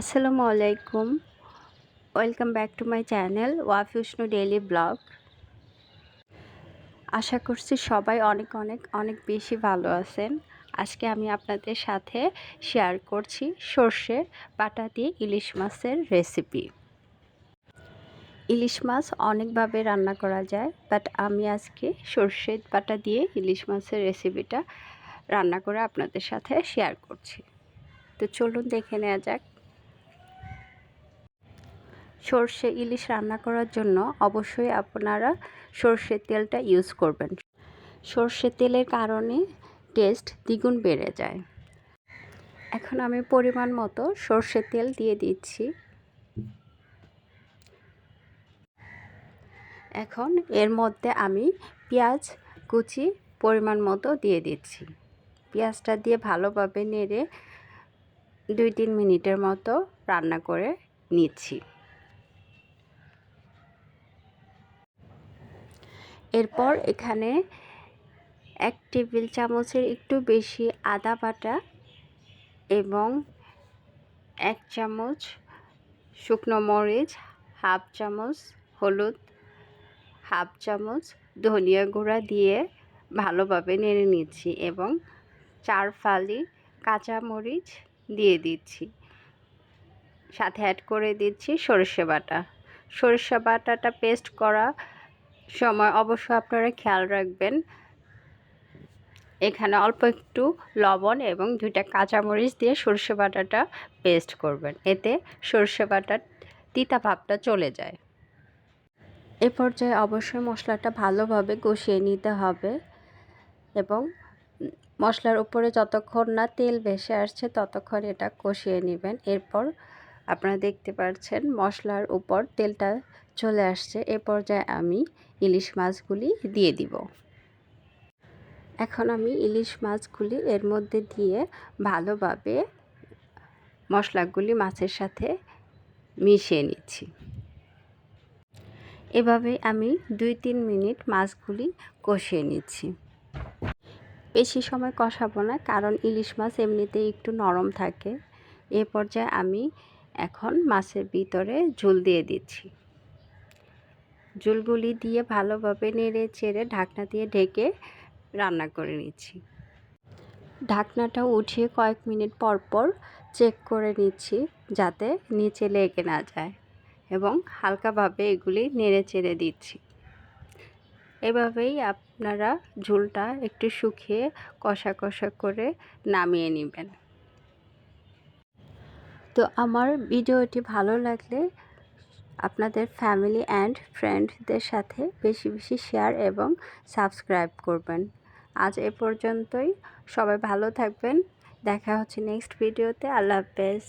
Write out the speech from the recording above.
আসসালামু আলাইকুম। Welcome back to my channel ওয়াফিউষ্ণু daily blog আশা করছি সবাই অনেক অনেক অনেক বেশি ভালো আছেন। আজকে আমি আপনাদের সাথে শেয়ার করছি সর্ষে বাটা দিয়ে ইলিশ মাছের রেসিপি ইলিশ মাছ অনেকভাবে রান্না করা যায় বাট আমি আজকে সর্ষে বাটা দিয়ে ইলিশ মাছের রেসিপিটা রান্না করে আপনাদের সাথে শেয়ার করছি। তো চলুন দেখে নেওয়া যাক সর্ষে ইলিশ রান্না করার জন্য অবশ্যই আপনারা সর্ষের তেলটা ইউজ করবেন। সর্ষে তেলের কারণে টেস্ট দ্বিগুণ বেড়ে যায়। এখন আমি পরিমাণ মতো সর্ষে তেল দিয়ে দিচ্ছি। এখন এর মধ্যে আমি পেঁয়াজ কুচি পরিমাণ মতো দিয়ে দিচ্ছি। পেঁয়াজটা দিয়ে ভালোভাবে নেড়ে দুই তিন মিনিটের মতো রান্না করে নিচ্ছি। এরপর এখানে এক টেবিল চামচের একটু বেশি আদা বাটা এবং এক চামচ শুকনো মরিচ, হাফ চামচ হলুদ, হাফ চামচ ধনিয়া গুঁড়া দিয়ে ভালোভাবে নেড়ে নিচ্ছি এবং চার ফালি কাঁচা মরিচ দিয়ে দিচ্ছি। সাথে অ্যাড করে দিচ্ছি সরষে বাটা। সরষে বাটাটা পেস্ট করা সময় অবশ্য আপনারা খেয়াল রাখবেন। এখানে অল্প একটু লবণ এবং দুইটা কাঁচামরিচ দিয়ে সর্ষে বাটাটা পেস্ট করবেন। এতে সর্ষে বাটার তিতা ভাবটা চলে যায়। এ পর্যায়ে অবশ্যই মশলাটা ভালোভাবে কষিয়ে নিতে হবে এবং মশলার উপরে যতক্ষণ না তেল ভেসে আসছে ততক্ষণ এটা কষিয়ে নেবেন। এরপর আপনারা দেখতে পাচ্ছেন মশলার উপর তেলটা চলে আসছে। এ পর্যায়ে আমি ইলিশ মাছগুলি দিয়ে দিব। এখন আমি ইলিশ মাছগুলি এর মধ্যে দিয়ে ভালোভাবে মশলাগুলি মাছের সাথে মিশিয়ে নিচ্ছি। এভাবে আমি দুই তিন মিনিট মাছগুলি কষিয়ে নিচ্ছি। বেশি সময় কষাবো না, কারণ ইলিশ মাছ এমনিতেই একটু নরম থাকে। এ পর্যায়ে আমি এখন মাছের ভিতরে ঝুল দিয়ে দিচ্ছি। ঝুলগুলি দিয়ে ভালোভাবে নেড়ে চেড়ে ঢাকনা দিয়ে ঢেকে রান্না করে নিচ্ছি। ঢাকনাটা উঠিয়ে কয়েক মিনিট পর পর চেক করে নিচ্ছি যাতে নিচে লেগে না যায় এবং হালকাভাবে এগুলি নেড়ে চেড়ে দিচ্ছি। এভাবেই আপনারা ঝোলটা একটু শুকিয়ে কষা কষা করে নামিয়ে নেবেন। তো আমার ভিডিওটি ভালো লাগলে আপনাদের ফ্যামিলি অ্যান্ড ফ্রেন্ডদের সাথে বেশি বেশি শেয়ার এবং সাবস্ক্রাইব করবেন। আজ এ পর্যন্তই। সবাই ভালো থাকবেন। দেখা হচ্ছে নেক্সট ভিডিওতে আল্লাহ হাফেজ।